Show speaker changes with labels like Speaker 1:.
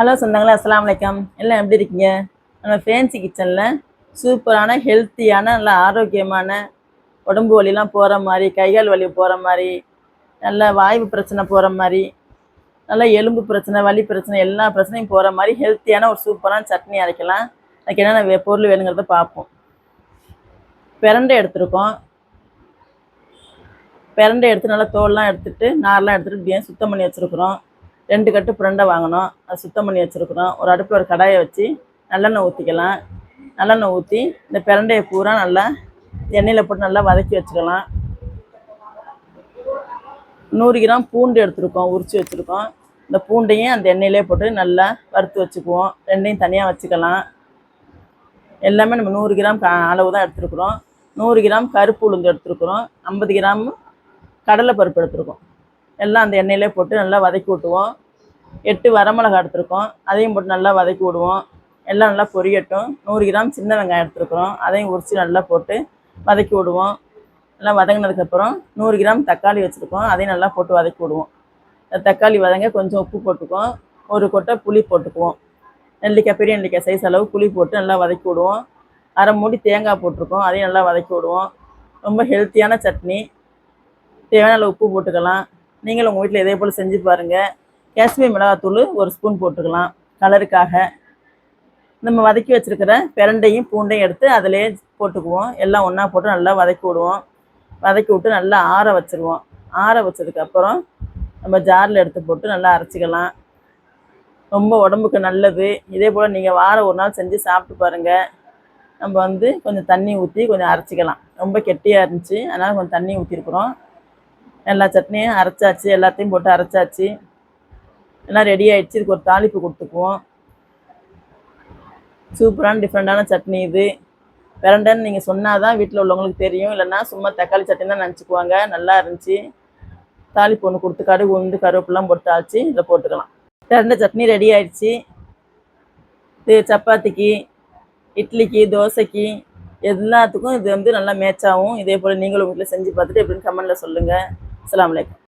Speaker 1: Hello சொந்தங்களா அஸ்லாம் வலைக்கம் எல்லாம் எப்படி இருக்கீங்க? நம்ம ஃபேன்சி கிச்சனில் சூப்பரான ஹெல்த்தியான நல்ல ஆரோக்கியமான உடம்பு வலிலாம் போகிற மாதிரி கைகால் வலி போகிற மாதிரி நல்ல வாய்வு பிரச்சனை போகிற மாதிரி நல்ல எலும்பு பிரச்சனை வலி பிரச்சனை எல்லா பிரச்சனையும் போகிற மாதிரி ஹெல்த்தியான ஒரு சூப்பரான சட்னி அரைக்கலாம். அதுக்கு என்னென்ன வே- பொருள் வேணுங்கிறத பார்ப்போம். பிரண்டை எடுத்திருக்கோம். பிரண்டை எடுத்து நல்லா தோல்லாம் எடுத்துகிட்டு நார்லாம் எடுத்துகிட்டு இப்படியே சுத்தம் பண்ணி வச்சுருக்குறோம். ரெண்டு கட்டு பிரண்டை வாங்கினோம் அதை சுத்தம் பண்ணி வச்சுருக்குறோம் ஒரு அடுப்பில் ஒரு கடாயை வச்சு நல்லெண்ணெய் ஊற்றிக்கலாம் நல்லெண்ணெய் ஊற்றி இந்த பிரண்டையை பூரா நல்லா எண்ணெயில் போட்டு நல்லா வதக்கி வச்சுக்கலாம். நூறு கிராம் பூண்டு எடுத்துருக்கோம். உரித்து வச்சுருக்கோம். இந்த பூண்டையும் அந்த எண்ணெயிலே போட்டு நல்லா வறுத்து வச்சுக்குவோம். ரெண்டையும் தனியாக வச்சுக்கலாம். எல்லாமே நம்ம நூறு கிராம் அளவு தான் எடுத்துருக்குறோம். நூறு கிராம் கருப்பு உளுந்து எடுத்துருக்குறோம். ஐம்பது கிராம் கடலைப்பருப்பு எடுத்துருக்கோம். எல்லாம் அந்த எண்ணெயிலே போட்டு நல்லா வதக்கி விட்டுவோம். எட்டு வரமிளகா எடுத்துருக்கோம். அதையும் போட்டு நல்லா வதக்கி விடுவோம். எல்லாம் நல்லா பொரியட்டும். நூறு கிராம் சின்ன வெங்காயம் எடுத்துருக்குறோம். அதையும் உரித்து நல்லா போட்டு வதக்கி விடுவோம். எல்லாம் வதங்கினதுக்கப்புறம் நூறு கிராம் தக்காளி வச்சுருக்கோம். அதையும் நல்லா போட்டு வதக்கி விடுவோம். தக்காளி வதங்க கொஞ்சம் உப்பு போட்டுக்குவோம். ஒரு கொட்டை புளி போட்டுக்குவோம். நெல்லிக்காய் பெரிய நெல்லிக்காய் சைஸ் அளவு புளி போட்டு நல்லா வதக்கி விடுவோம். அரை மூடி தேங்காய் போட்டிருக்கோம். அதையும் நல்லா வதக்கி விடுவோம். ரொம்ப ஹெல்த்தியான சட்னி. தேவையான உப்பு போட்டுக்கலாம். நீங்களும் உங்கள் வீட்டில் இதே போல் செஞ்சு பாருங்கள் காஷ்மீர் மிளகாத்தூள் ஒரு ஸ்பூன் போட்டுக்கலாம். கலருக்காக. நம்ம வதக்கி வச்சுருக்கிற பிரண்டையும் பூண்டையும் எடுத்து அதிலே போட்டுக்குவோம். எல்லாம் ஒன்றா போட்டு நல்லா வதக்கி விடுவோம். வதக்கி விட்டு நல்லா ஆற வச்சுருவோம். ஆற வச்சதுக்கப்புறம் நம்ம ஜாரில் எடுத்து போட்டு நல்லா அரைச்சிக்கலாம். ரொம்ப உடம்புக்கு நல்லது. இதே போல் நீங்கள் வாரம் ஒரு நாள் செஞ்சு சாப்பிட்டு பாருங்கள் நம்ம வந்து கொஞ்சம் தண்ணி ஊற்றி கொஞ்சம் அரைச்சிக்கலாம். ரொம்ப கெட்டியாக இருந்துச்சு. அதனால் கொஞ்சம் தண்ணி ஊற்றிருக்குறோம் எல்லா சட்னியும் அரைச்சாச்சு எல்லாத்தையும் போட்டு அரைச்சாச்சு. எல்லாம் ரெடி ஆகிடுச்சு இதுக்கு ஒரு தாளிப்பு கொடுத்துக்குவோம். சூப்பரான டிஃப்ரெண்ட்டான சட்னி இது. பிரண்டைன்னு நீங்கள் சொன்னால் தான் வீட்டில் உள்ளவங்களுக்கு தெரியும். இல்லைன்னா சும்மா தக்காளி சட்னி தான் நினச்சிக்குவாங்க. நல்லா இருந்துச்சு. தாளிப்பு ஒன்று கொடுத்து கடுகு உண்டு கருவேப்பிலாம் போட்டு தாளிச்சு இதில் போட்டுக்கலாம். பிரண்டை சட்னி ரெடி ஆயிடுச்சு. இது சப்பாத்திக்கு இட்லிக்கு தோசைக்கு எல்லாத்துக்கும் இது வந்து நல்லா மேட்ச் ஆகும். இதே போல் நீங்களும் வீட்டில் செஞ்சு பார்த்துட்டு எப்படின்னு கமெண்டில் சொல்லுங்கள் السلام عليكم.